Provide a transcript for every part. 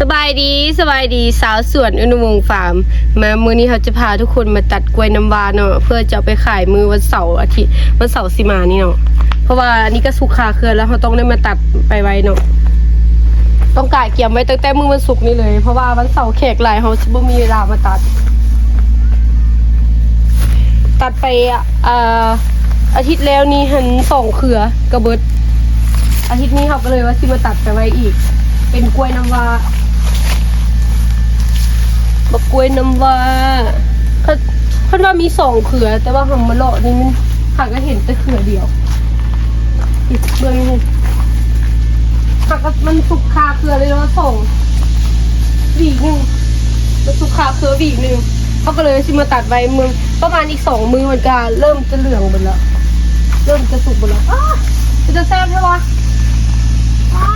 สบายดีสบายดีสาวสวนอนุวงศ์ฟาร์ม มามือนี้เขาจะพาทุกคนมาตัดกล้วยน้ำว้าเนาะเพื่อจะเอาไปขายมือวันเสาร์อาทิตย์วันเสาร์สิมานี่เนาะเพราะว่าอันนี้ก็สุกคาเครือแล้วเขาต้องได้มาตัดไปไว้เนาะต้องกายเกี่ยมไว้ตั้งแต่มือวันศุกร์นี่เลย เพราะว่าวันเสาร์แขกหลายเขาจะไม่มีเวลามาตัด ตัดไปอะอ่าอาทิตย์แล้วนี่หันสองเครือกระเบิดอาทิตย์นี้เขาก็เลยว่าสิมาตัดไปไว้อีก เป็นกล้วยน้ำว้า บักกล้วยน้ำว้าเขาเพิ่นว่ามีสองเครือ แต่ว่าหำมะเลาะนี่มันหากก็เห็นแต่เครือเดียวอีกเบื้องหนึงหากก็มันสุกคาเครือเลยแล้วสองหวีหนึ่งมันสุกคาเครือหวีหนึ่งเขาก็เลยสิมาตัดไว้มือประมาณอีกสองมือมันก็เริ่มจะเหลืองหมดแล้วเริ่มจะสุกหมดแล้วอ้าจะแซ่บใช่ปะอ้า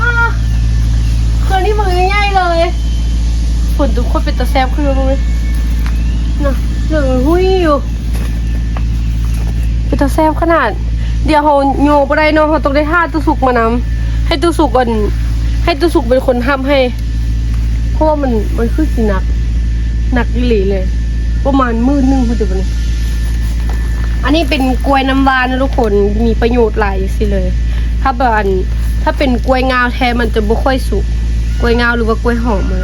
คืนนี้มือง่ายเลย ฝนทุกคนเป็นตะแซบคือมึงนะเหลืองหุ้ยอยู่เป็นตะแซบขนาด เดี๋ยวเขาโยไปได้เนาะเขาต้องได้ท่าตุสุกมานำให้ตุสุกก่อนให้ตุสุกเป็นคนทำให้ เพราะว่ามันมันคือสิหนัก หนักอีหลีเลย ประมาณมือนึงคุณจะเป็นอันนี้เป็นกล้วยน้ำว้านะทุกคนมีประโยชน์หลายสิเลย ถ้าแบบอันถ้าเป็นกล้วยงาวแท้มันจะบ่ค่อยสุกกล้วยงาวหรือว่ากล้วยหอมมัน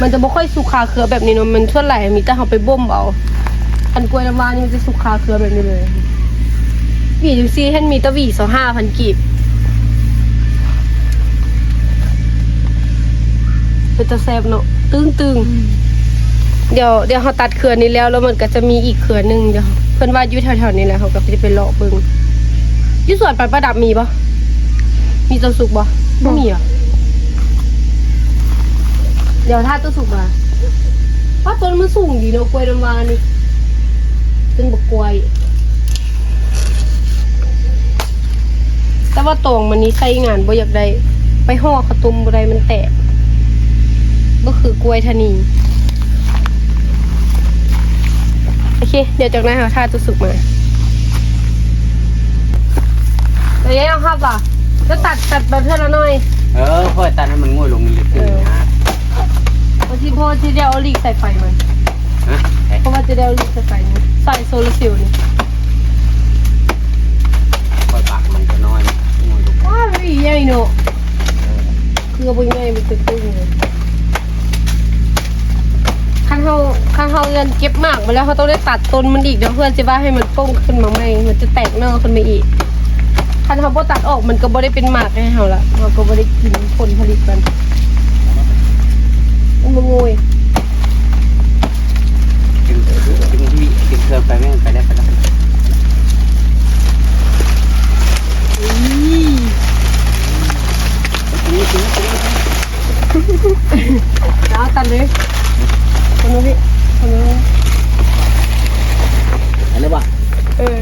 มันจะบ่ค่อยสุกคาเคือแบบนี้เนาะมันส่วนใหญ่มีแต่เขาไปบ่มเอาอันกล้วยน้ำว้านี่มันจะสุกคาเคือแบบนี้เลยหวีดูซี่ท่านมีตะหวีสองห้าพันกีบเป็นตะแซบเนาะตึงตึงๆเดี๋ยวเดี๋ยวเขาตัดเครือนนี้แล้วแล้วมันก็จะมีอีกเครือนหนึ่งเดี๋ยวเพื่อนว่าอยู่แถวๆนี้แหละเขาก็จะไปเลาะเบิ่งอยู่สวนปันประดับมีปะมีตัวสุกบ่ไม่มีอะ เดี๋ยวถ้าตัวสุกมาว่าต้นมันสูงดีเนาะกล้วยน้ำว้านี่ต้นบกกล้วย แต่ว่าตองมันนี้ใช้งานบ่อยากได้ ไปห่อขต้มบ่ได้มันแตกก็คือกล้วยทะนีโอเค เดี๋ยวจากนั้นค่ะถ้าตัวสุกมาเดี๋ยวยังครับอะก็ตัดตัดแบบเพื่อนละหน่อย เออพ่อตันให้มันง่วยลงลึกขึ้นนะ บางทีพ่อจะได้เอาลีกใส่ไฟมันฮะเอ๊ะเพราะว่าจะได้เอาลีกใส่ไฟมันใส่โซลาร์เซลล์นี่พ่อปากมันจะน้อยง่วยลงว้าวอีใหญ่เนอะคือบ่ใหญ่มันตึ้งๆเลยคันเฮาคันเฮาเงินเก็บมากมาแล้วเขาต้องได้ตัดต้นมันอีกเดี๋ยวเพื่อนจะว่าให้มันโป้งขึ้นมาใหม่มันจะแตกเน่าขึ้นมาอีกคันเฮาบ่ตัดออกมันก็บ่ได้เป็นหมากให้เฮาละเราก็บ่ได้กินผลผลิตมัน มันบ่งวยจึงจึงที่จึงเคลื่อนไปไม่ไปได้ไปได้นี่ถึงถึงแล้วตัดเลยคนนู้นพี่คนนู้นอะไรวะเออ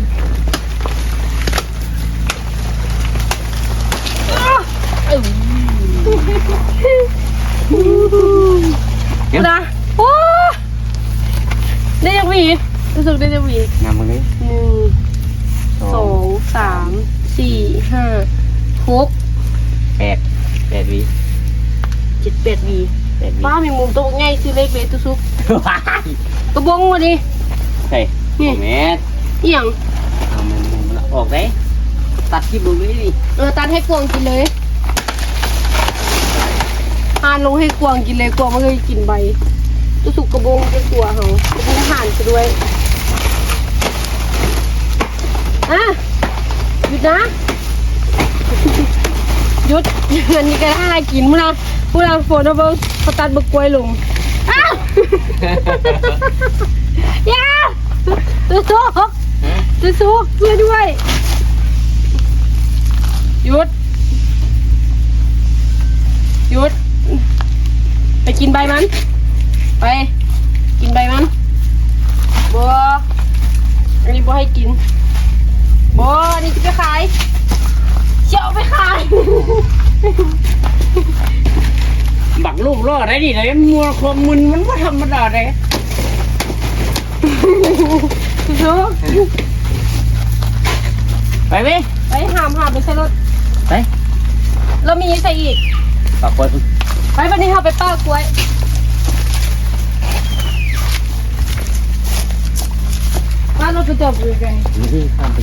เออ เดี๋ยวนะโอ้ได้ยังมีรู้สึกได้ยังมีงามมึงนี่หนึ่งสองสามสี่ห้าหกแปดแปดวิเจ็ดแปดวีแปดวิป้ามีมุมโต๊ะง่ายซื้อเล็กเลยตุ๊ซุกว้ายกระบงมาดิใช่โอ้แม่เอียงเอามันมันออกได้ตัดคลิปดูนี่ดิเออตัดให้กวางกินเลย หานลงให้กวางกินเลยกวางไม่เคยกินใบตุ๊สุกกระบงจะตัวเขากระบงห่านจะด้วยอะหยุดนะหยุดอันนี้ก็ได้กินมึงนะมึงนะฝนนะเบิ้งเขาตัดบกกล้วยลงอ้าวอย่าตุ๊สุกตุ๊สุกช่วยด้วยหยุดหยุด ไปกินใบมัน ไป กินใบมันบัวอันนี้บัวให้กินบัวอันนี้จะไปขายเชี่ยวไปขายบักลูกรอดได้ดิเลยมัวความมึนมันว่าธรรมดาเลยสู้ไปไหมไปหามหามไปใส่รถไปแล้วมีใส่อีกปากคน ไปวันนี้เราไปป้ากล้วยป้าเราไปจบอยู่กันนี่ข้ามไป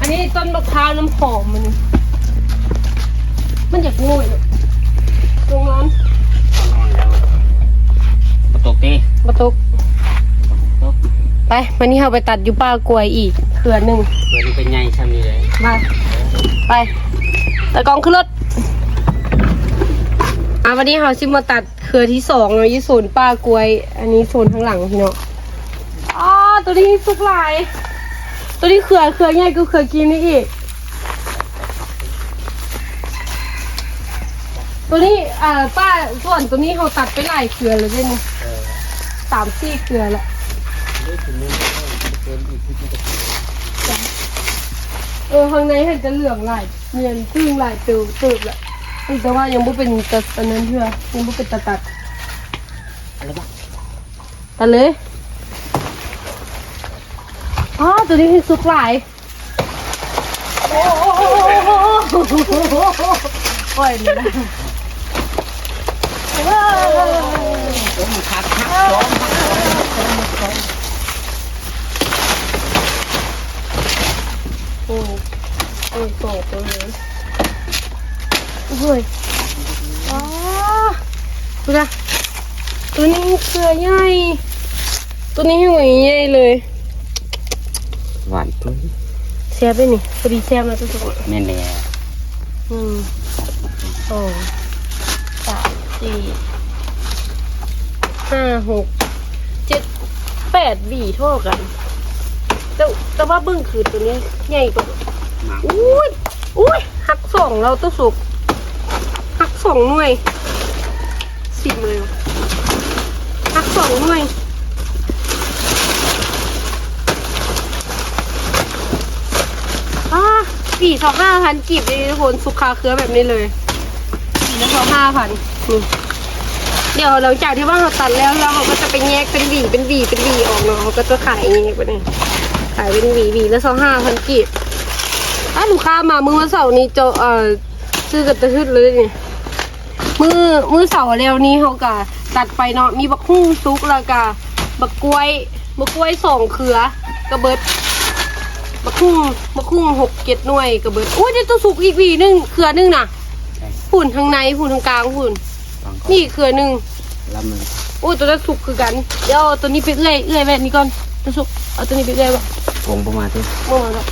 อันนี้ต้นมะพร้าวน้ำหอมมันมันอยากง่วยเลยตรงนั้นประตูตีประตุกไปวันนี้เราไปตัดอยู่ป้ากล้วยอีกเขื่อนหนึ่งเพื่อนเป็นไงทำนี่เลยมาไป แต่กองขึ้นรถอะวันนี้เราซิมาตัดเครือที่สองเนาะยี่โซนป้ากล้วย อันนี้โซนข้างหลังพี่เนาะอ๋อตัวนี้สุกหลาย ตัวนี้เครือเครือใหญ่ก็เครือกินนี่อีก ตัวนี้อ่าป้าส่วนตัวนี้เขาตัดไปหลายเครือเลยด้วยนี่สามสี่เครือละ เออข้างในเห็นจะเหลืองหลายเนียนพึ่งหลายตืบตืบละแต่ว่ายังไม่เป็นตัดอันนั้นเพื่อยังไม่เป็นตัดตัดอะไรบ้างตัดเลยอ๋อตัวนี้เห็นสุกหลายโอ้โหโอ้ยเลยนะว้าวผมขับขับสอง โอ้ยโอ้ยโตตัวนี้ โอ้ยว้าดูนะตัวนี้เครือใหญ่ตัวนี้หัวใหญ่เลยหวานตุ้ยแซ่บไปนี่พอดีแซ่บนะตัวสุกแม่แน่หนึ่งสองสามสี่ห้าหกเจ็ดแปดหวีเท่ากัน แต่แต่ว่าเบิ้งคือตัวนี้ใหญ่กว่าหมาอุ้ยอุ้ยหักสองเราต้องสุกหัก สองหน่วยสิบเลยหักสองหน่วยอ่าสี่สองห้าพันกีบเลยทุกคนสุกคาเคือแบบนี้เลยสี่สองห้าพันนี่เดี๋ยวหลังจากที่ว่าเราตัดแล้วเขาก็จะไปแยกเป็นหวีเป็นหวีเป็นหวีออกเนาะเขาก็จะขายอย่างนี้ไปเลยขายเป็นหวีหวีแล้วสองห้าพันกีบถ้าลูกค้ามามือวันเสาร์นี้จะเอ่อซื้อกันตะฮึดเลยนี่ มือมือเสาร์แล้วนี้เขาก็ตัดไปเนาะมีบักฮุ้งซุกแล้วก็บักกล้วยบักกล้วยสองเครือกระเบิดบักฮุ้งบักฮุ้งหกเจ็ดหน่วยกระเบิดโอ้ยเดี๋ยวตัวสุกอีกวีหนึงเครือหนึงน่ะหุ่นทางในหุ่นทางกลางหุ่นฟังก่อนนี่เครือหนึงแล้วมันโอ้ยตัวนั้นสุกคือกันเดี๋ยวเอาตัวนี้ไปเอื้อยเอื้อยแบบนี้ก่อนตัวสุกเอาตัวนี้ไปเอื้อยบ่วงประมาณที่โม่มาแล้ว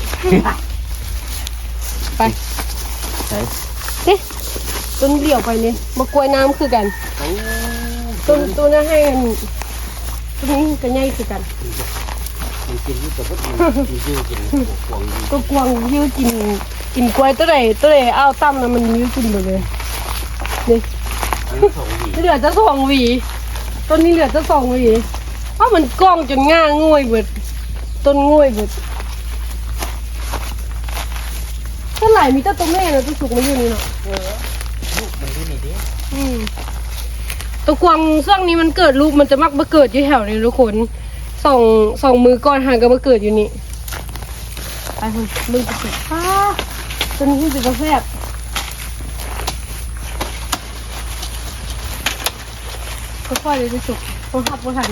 ไปใช่เอ๊ะ ต้นเดี่ยวไปเลยมากล้วยน้ำคือกันต้นต้นนั้นให้กันต้นนี้ก็ใหญ่คือกันมันกินที่ตัวก็มันยืดกินหวงก็กวางยื้อกินกินกล้วยตัวไหนตัวไหนเอาตั้มแล้วมันยื้อกินหมดเลยนี่อันนี้สองหวีเหลือจะสองหวีต้นนี้เหลือจะสองหวีเอ้ามันกล้องจนง่างง่วยเบิดต้นง่วยเบิดต้นไหลมีแต่ต้นแม่นะตัวสุกมาอยู่นี่เนาะ ลูกมันที่นี่ดิอืมตัวกวางช่วงนี้มันเกิดลูกมันจะมักมาเกิดอยู่แถวนี้ทุกคนสองสองมือก่อนห่างก็มาเกิดอยู่นี่ไปคนมึงจะสุดอ้าตัวนี้คือจะแซ่บค่อยๆเลยจะสุกต้องทับก็ทัน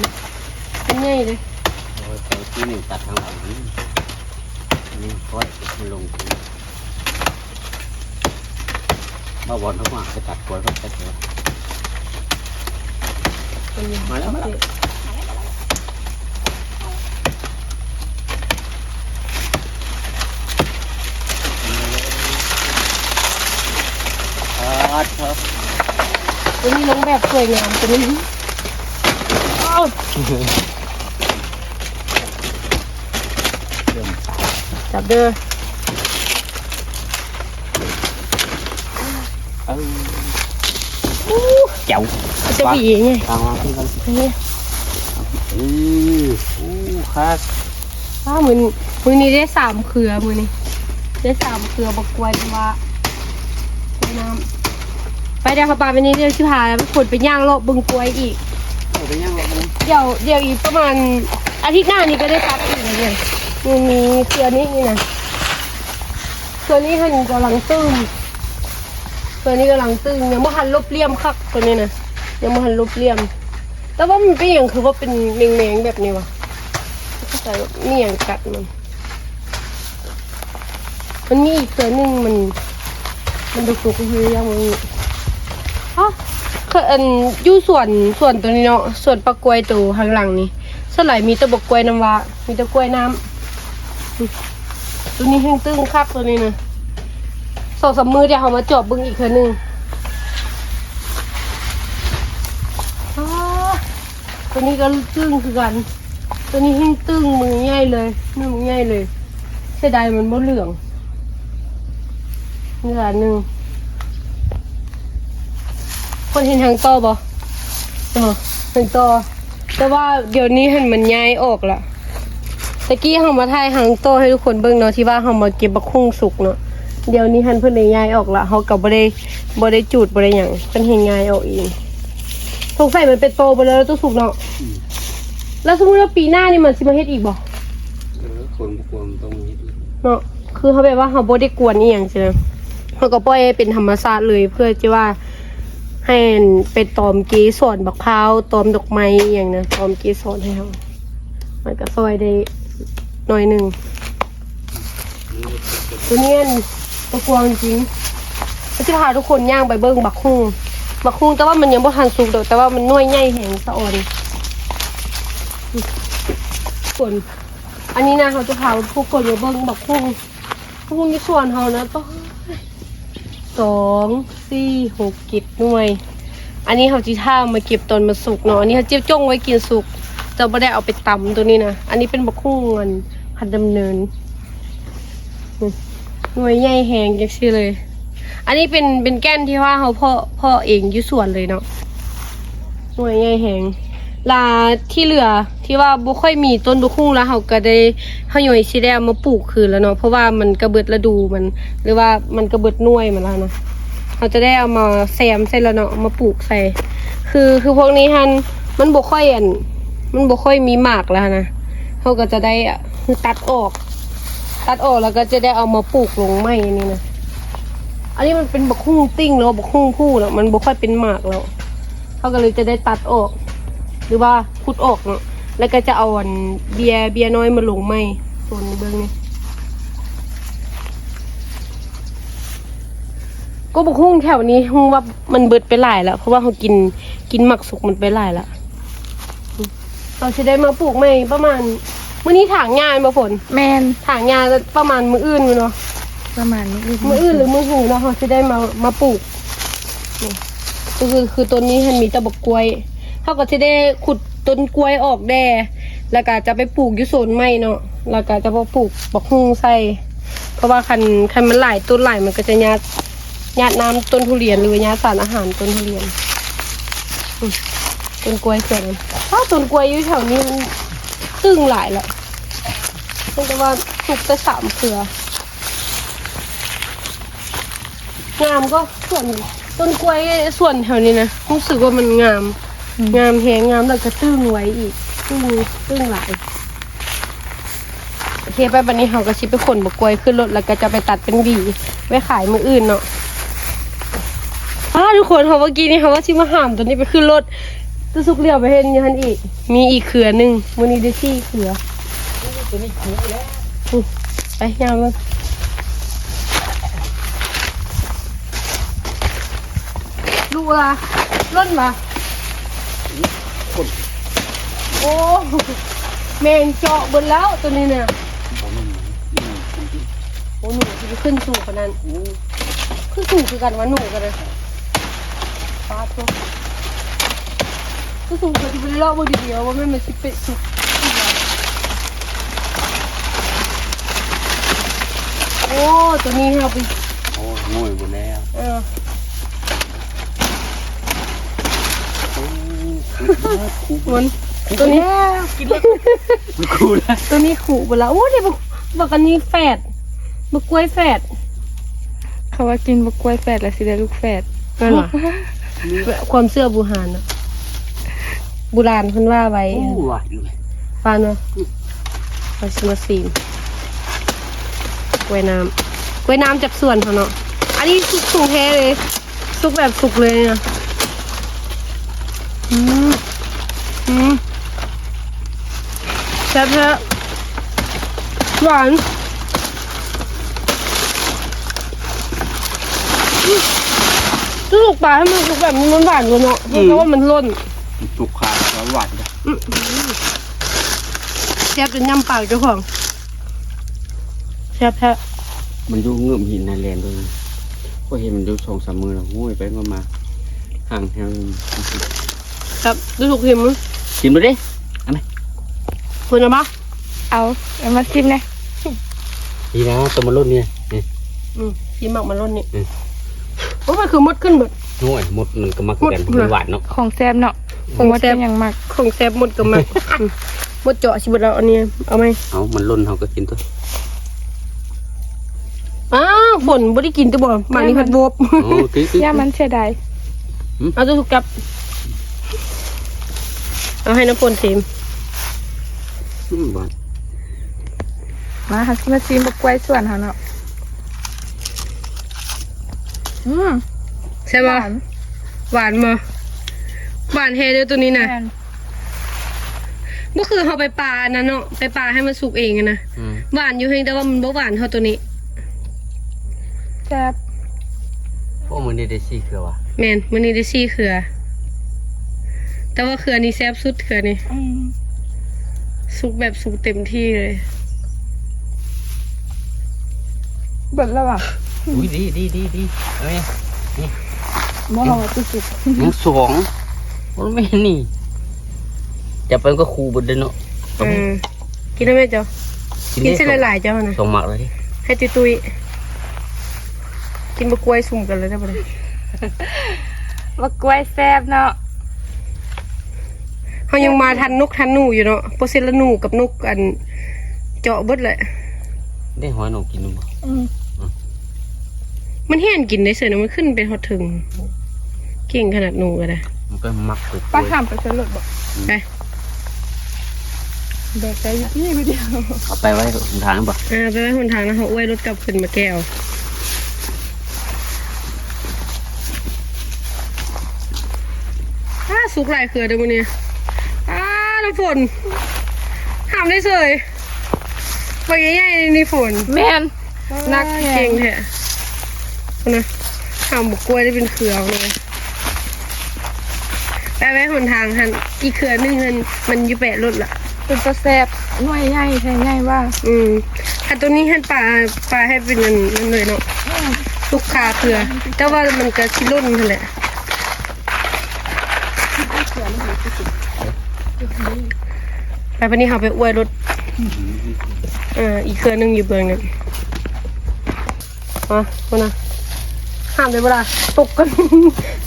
เป็นไงเลยโอ้ยไปที่หนึ่งตัดทางหลังนี่ค่อยมันลง บ้าบอลเขามาไปตัดกล้วยเขาตัดกล้วยเป็นไงมาแล้วมาแล้วอ่าครับตัวนี้ลงแบบสวยงามตัวนี้อ้าวเริ่มสายจับเด้อเออ อู้เจ้าจะหวีไงวางวางที่กันนี่เอออู้ครับอ้าวมือนี้มือนี้ได้สามเครือมือนี้ได้สามเครือบอกกล้วยแต่ว่าไปน้ำไปเดี๋ยวเขาปาไปนี้เดี๋ยวชิพาไปขนไปย่างโลบบึงกล้วยอีกเอาไปย่างเราเลยเดี๋ยวเดี๋ยวอีกประมาณอาทิตย์หน้านี้ก็ได้ตัดอีกแล้วเนี่ยมีมีเครือนี้นี่นะเครือนี้ท่านกำลังตื้ม ตัวนี้กำลังตึงยังไม่หันลบเลี่ยมคักตัวนี้นะยังไม่หันลบเลี่ยม แต่ว่ามันเป็นอย่างคือว่าเป็นแมงๆแบบนี้วะเข้าใจว่านี่อย่างกัดมันมันมีอีกตัวหนึ่งมัน มันดุกๆก็คือยังมันอ๋อคืออันยู่ส่วนส่วนตัวนี้เนาะส่วนปลากล้วยตัวข้างหลังนี่สลายมีตะบกกล้วยน้ำว้ามีตะกล้วยน้ำตัวนี้แห้งตึงคักตัวนี้นะ องสามมือเดี๋ยวเขามาจอบเบึงอีกเทื่อหนึงตัวนี้ก็ตึงคือกัน ตัวนี้แห้งตึงมือใหญ่เลยมือใหญ่เลยเสียดายมันบ่เหลืองเนื้อหนึ่งคนเห็นทางต่อบ่เออทางต่อแต่ว่าเดี๋ยวนี้เห็นมันย้ายออกละตะกี้เฮามาถ่ายหางโตให้ทุกคนเบิ่งเนาะที่ว่าเฮามาเก็บบักคุ้งสุกเนาะ เดี๋ยวนี้หันเพิ่นได้ย้ายออกละเฮาก็บ่ได้บ่ได้จูดบ่ได้หยังเพิ่นเห็นย้ายออกเองสงสัยมันเป็นโตไปแล้วตัวสุกเนาะแล้วสมมุติว่าปีหน้านี่มันสิมาเฮ็ดอีกบ่เออคนบกวนตรงนี้เนาะคือเขาแบบว่าเขาบ่ได้กวนอีหยังใช่ไหมเขาก็ปล่อยให้เป็นธรรมชาติเลยเพื่อที่ว่าให้เป็นตอมเกสรบักพร้าวตอมดอกไม้อหย่างนะตอมเกสรให้เขามันก็ซอยได้หน่อยหนึ่งตัวเนี้ย ตัวกวางจริงก็จะพาทุกคนย่างไปเบิ้งบักคุ้งบักคุ้งแต่ว่ามันยังบ่ทันสุกดอกแต่ว่ามันน้อยใหญ่แหงสะอ่อนส่วนอันนี้นะเขาจะพาทุกคนมาเบิ้งบักคุ้งบักคุ้งที่ส่วนเขานะต้องสองสี่หกกิบหน่วย อันนี้เขาจีท่ามาเก็บตอนมาสุกเนาะอันนี้เขาเจี๊ยบจ้องไว้กินสุกจะไม่ได้เอาไปตำตัวนี้นะอันนี้เป็นบักคุ้งเงินพันดำเนินอืม หน่วยใหญ่แหงจังซี่เลย อันนี้เป็นเป็นแก้นที่ว่าเขาพ่อพ่อเองอยู่สวนเลยเนาะหน่วยใหญ่แหงลาที่เหลือที่ว่าบ่ค่อยมีต้นบุคุ้งแล้วเขาก็ได้เขาย่อยสิได้เอมาปลูกคืนแล้วเนาะเพราะว่ามันกระเบิดฤดูมัน หรือว่ามันกระเบิดหน่วยมันแล้วนะเขาจะได้เอามาแซมใส่แล้วเนาะมาปลูกใส่ คือคือพวกนี้ฮันมันบ่ค่อยอันมันบ่ค่อยมีหมากแล้วนะเขาก็จะได้ตัดออก ตัดออกแล้วก็จะได้เอามาปลูกลงไม้นี่นะ อันนี้มันเป็นบักคุ้งติ้งแล้วบักคุ้งผู้แล้วมันบ่ค่อยเป็นหมากแล้วเขาก็เลยจะได้ตัดออก หรือว่าขุดออกเนาะแล้วก็จะเอาอันเบียร์เบียร์น้อยมาลงไหมส่วนเบิ้องนี่ก็บอกหุ้งแถวนี้หุ้งว่ามันเบิดไปหลายแล้ว เพราะว่าเขากินกินหมักสุกมันไปหลายแล้วเราจะได้มาปลูกใหม่ประมาณ มื้อนี้ถางงานมาฝนแมนถางงานประมาณมื้ออื่นอยู่เนาะประมาณนี้มืออื่นหรือมือหูเนาะเขาจะได้มามาปลูกนี่ก็คือคือต้นนี้มันมีแตะบกกล้วยเขาก็จะได้ขุดต้นกล้วยออกแด่แล้วก็จะไปปลูกอยู่โซนไม้เนาะแล้วก็จะพอปลูกบักฮุงใส่เพราะว่าคันคันมันหลายต้นหลายมันก็จะยัดยัดน้ำต้นทุเรียนหรือว่ายัดสารอาหารต้นทุเรียนอืมต้นกล้วยเสร็จถ้าต้นกล้วยอยู่แถวนี้มัน ตึงหลายแล้วแต่ว่าปลูกแต่สามเครืองามก็ส่วนต้นกล้วยส่วนแถวนี้นะรู้สึกว่ามันงาม งามแหงงามแล้วก็ตึ้งไว้อีกตึ้งตึ้งหลายโอเคไปบันนี้เขาก็ชิไปขนบกกล้วยขึ้นรถแล้วก็จะไปตัดเป็นบีไว้ขายมืออื่นเนาะอ้าทุกคนเขาเมื่อกี้นี่เขาว่าชิมาหามตัวนี้ไปขึ้นรถ ตัวสุกเลี้ยวไปเห็นอยันอีกมีอีกเขือหนึ่งวันนี้ได้สี่เขือตัวนี้ถูกแล้วอืมไปยามเลยดูละร่นมาคนโอ้แมงเจาะบนแล้วตัวนี้เนี่ยผมมันอืมโอ้หนูจะไปขึ้นสูงกว่านั้นขึ้นสูงคือกันว่าหนูกันเลยปาดตัว ขึ้นสูงคือที่ไปเลาะบเดียวว่าไม่มาชิเป็ดสุกโอ้ตัวนี้เราไปโอ้งวยหมดแล้วเออโอ้คูมันตัวนี้มันคูแล้วตัวนี้ขู่ไปแล้วโอ้เดี๋ยวบอกบอกอันนี้แฝดบักกล้วยแฝดเขาว่ากินบกกล้วยแฝดแล้วสิได้ลูกแฝดนั่นหรอความเชื่อบูหานอะ โบูราณเพิ่นว่าไว้โอ้หวานเลยปานว่าไปสมาซีมกล้วยน้ำกล้วยน้ำจากสวนเขาเนาะอันนี้สูงแท้เลยสุกแบบสุกเลยเนี่ยอืมอืมแซ่บแท้หวานจะสุกปลาให้มันสุกแบบมันหวานกว่าเนาะเพราะว่ามันร่น สุกขาดแล้วหวานจ้ะแซ่บจนย่ำปากเจ้าของแซ่บแท้มันอยู่เงื่อมหินในแลนด์ด้วยก็เห็นมันอยู่สองสามมือแล้วโอ้ยไปมามาห่างแถวครับดูสุกเค็มมั้ยชิมดูดิเอันไหมคุณนะปะเอาเอามาชิมนะดีนะตัวมันรุ่นเนี่ยนี่อืมชิมหมักมันร่นนี่อืมโอ้มันคือมดขึ้นหมดห่วยหมดมันก็มักกันหมดมันหวานเนาะของแซมเนาะ ของมดแซ่บเป็นอย่างมากของแซ่บหมดกับมันอืมหมดเจาะชิบดเราอันนี้เอาไหมเอามันรุ่นเขาก็กินตัวอ้าวฝนบ่ได้กินตัวบ่หมานี่พัดบวบโอ้ตีตีย่ามันเสียดายเอาตัวสุกกับ เอาให้น้ำฝนชิมอืมหวานมาหามาชิมบกกล้วยส่วนเขาเนาะอืมใช่หปะวานหวานมา หวานแฮเดียวตัวนี้นะแม่นก็คือเขาไปปลาอันนั้นเนาะไปปลาให้มันสุกเองอะนะอืมหวานอยู่เพียงแต่ว่ามันบ่หวานเท่าตัวนี้ แซ่บพวกมันได้ได้ซี่คือว่ะแมนมันนี้ได้ซี่เขือ แต่ว่าเขือนี้แซ่บสุดเขือนี่ อืมสุกแบบสุกเต็มที่เลย เบิดแล้วอะอุ้ยดีดีดีดีเอ้ยมองว่าสุดยังสอง มันไม่นี่จะเป็นก็ครูบดเลยเนาะเออกินได้ไหมเจ้ากินเส้นหลายๆเจ้านะสองหมักเลยดิให้ตุยตุยกินบะกล้วยสุ่มกันเลยได้ปะเนี่ยๆบกกล้วยแซ่บเนาะเขายังมาทันนกทันหนูอยู่เนาะโปรเซลหนูกับนกอัน เจาะเบิดเลยได้หอยหนูกินดูบ่อืมมันแห้งกินได้เสือนะมันขึ้นเป็นหอดถึง เก่งขนาดหนูก็ได้ มันก็มักตัวป้าทำไปสลดบอกไปแบกได้ยี่ไปเดียวเอาไปไว้หนทางบ่อ่าไปไว้หนทางนะเขาอ้วยรถกลับขึ้นมาแก้วอ้าสุกหลายเขือเดี๋ยวมันเนี่ยอ้าน้ำฝนห้ามได้เสยไปใหญ่ๆนี่ฝนแม่นนักแข่เก่งงแท้เอานะห้ามบุกกล้วยได้เป็นเขือเลย ไปไว้หนทางหันอีกเขือหนึงหันมันอยู่แปะรถละเป็นตัวแซ่บหน่วยใหญ่แท้ใหญ่ว่าอืมอันตัวนี้หันปลาปลาให้เป็นนั่นนั่นเลยเนาะลูกค้าเขือแต่ว่ามันก็ชิลุ่นนั่นแหละไปวันนี้เขาไปอวยรถเอ่าอีกเครือหนึงอยู่เบืองนั่นอะมานะห้ามเลยเวลาตกกัน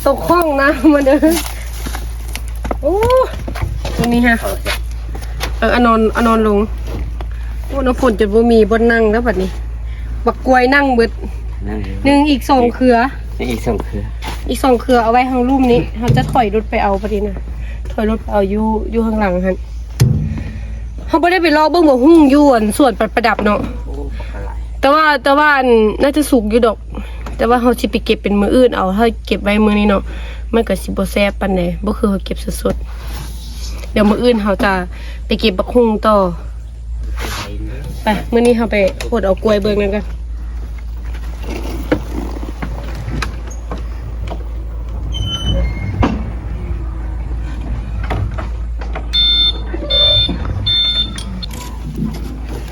ตกห้องนะมาเด้อโอ้ตรงนี้ฮะเอออนอนอนอนลงโอ้น้ำฝนจนบ่มีบนนั่งแล้วบัดนี้ บักกล้วยนั่งเบิดนั่งหนึ่งอีกสองเครือนี่อีกสองคือ อีกสองเครือเอาไว้ข้างลุ่มนี้เขาจะถอยรถไปเอาพอดีนะถอยรถไปเอาอยู่อยู่ข้างหลังฮันเขาไม่ได้ไปลอกเบิ้งบ่หุ้งอยวนส่วนประดับเนาะโอ้ปลาไหลแต่ว่าแต่ว่าอันน่าจะสุกอยู่ดอก แต่ว่าเขาสิไปเก็บเป็นมืออื่นเอาถ้าเก็บไว้มือนี้เนาะ มันก็สิบ่แซ่บปานใดบ่คือเขาเก็บสดๆเดี๋ยวมืออื่นเขาจะไปเก็บบักฮุ่งต่อไปมื้อนี้เราไปขดเอากล้วยเบิ่งนั่นกัน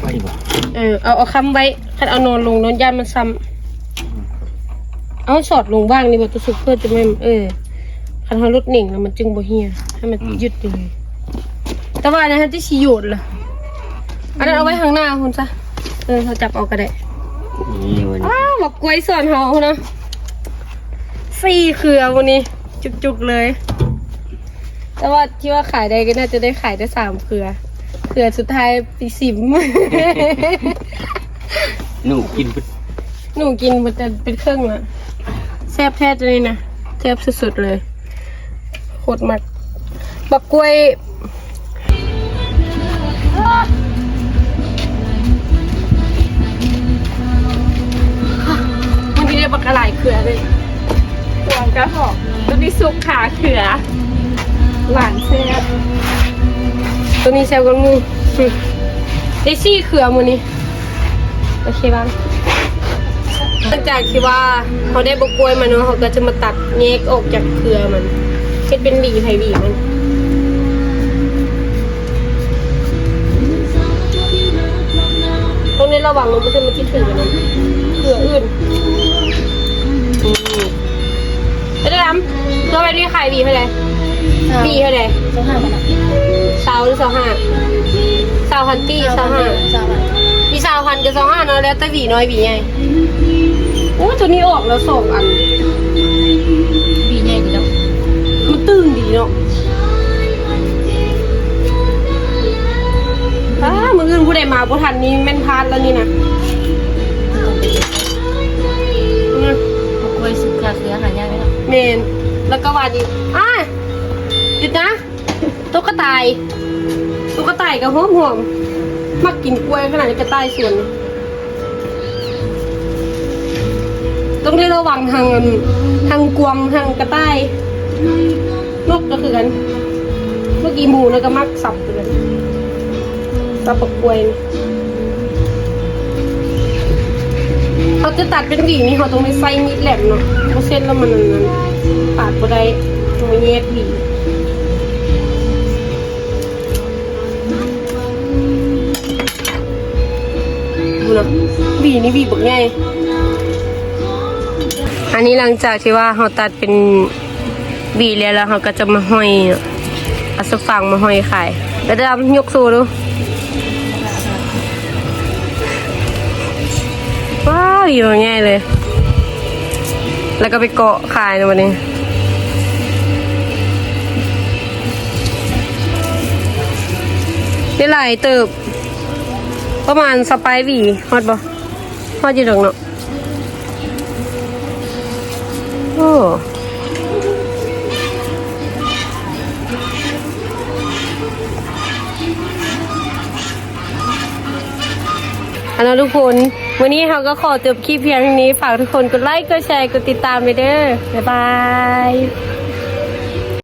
ไปบ่เออเอาเอาค้ำไว้คันเอานอนลงนอนย่านมันซ้ำเอาสอดลงว่างนี่บ่ตัวสุกเพื่อจะไม่เออ คันเฮารถหนิ่งแล้วมันจึงบ่เฮียให้มันยึดอยู่เลยแต่ว่าอันนะฮะที่สิโยดล่ะอันนั้นเอาไว้ข้างหน้าคุณซะเออเขาจับเอาก็ได้นี่วันนี้อ้าวบอกกล้วยสอนเฮาเนาะสี่เครือวันนี้ จุกๆเลย แต่ว่าที่ว่าขายได้ก็น่าจะได้ขายได้สามเครือเครือสุดท้ายปีสิบหนูกินไปหนูกินมันจะเป็นเครื่องละแซ่บแท้เลยนะแซ่บสุดๆเลยโคตรมากบักกล้วยมันที่ได้บักกระหลายเครือเลยกล้วยองกระหอกตัวนี้สุกขาเขือ หวานแซ่บตัวนี้แซวกันมูอืมได้ซี่เขือมือนี้โอเคบ้างหลังจากที่ว่าเขาได้บกกล้วยมาเนาะเขาก็จะมาตัดแยกออกจากเครือมัน เฮ็ดเป็นหวีไผ่หวีมันตรงนี้ระวังมันไม่ใช่มาที่ถือกันนะเขืออื่นอืมไปได้ดำตัวไปนี่ขายหวีเท่าไหร่หวีเท่าไหร่ต้องห้ามมันอะสาวหรือสาวห้าสาวพันตี้สาวห้าสาวอะมีสาวพันกับสาวห้าเนาะแล้วแต่หวีน้อยหวีใหญ่โอ้ตัวนี้ออกแล้วสองอัน ตึงดีเนาะอ้ามืออื่นผู้ใดมาผู้ทันนี่แม่นพลาดแล้วนี่นะอืมกล้วยสุกขาเสือหายากไหมล่ะเมน แล้วก็วาดอีกอะหยุดนะตุ๊กตายตุ๊กตายกับหอมหอมๆมักกินกล้วยขนาดนี้กระต่ายส่วนนี่ต้องได้ระวังทางอันทางกวางทางกระต่าย นกก็คือกัน เมื่อกี้หมูแล้วก็มักสับเลยสับปะกวยเขาจะตัดเป็นหวีนี่เขาต้องไม่ใส่มีดแหลมเนาะเพราะเส้นแล้วมันนั้นปาดก็ได้ต้องแยกหวีดูนะหวีนี่หวีบักใหญ่อันนี้หลังจากที่ว่าเขาตัดเป็น หวีแล้วแล้วเขาก็จะมาห้อยเอาสฟังมาห้อยขายแล้วดำยกสูดูว้าวอยู่ง่ายเลย แล้วก็ไปเกาะขายในวันนี้ได้หลายเติบ ประมาณสไปวีฮอดบ่ฮอดอยู่ดอกเนาะโอ้ อันนั้นทุกคน วันนี้เราก็ขอจบคลิปเพียงเท่านี้ ฝากทุกคนกดไลค์ กดแชร์ กดติดตามไปเด้อ บ๊ายบาย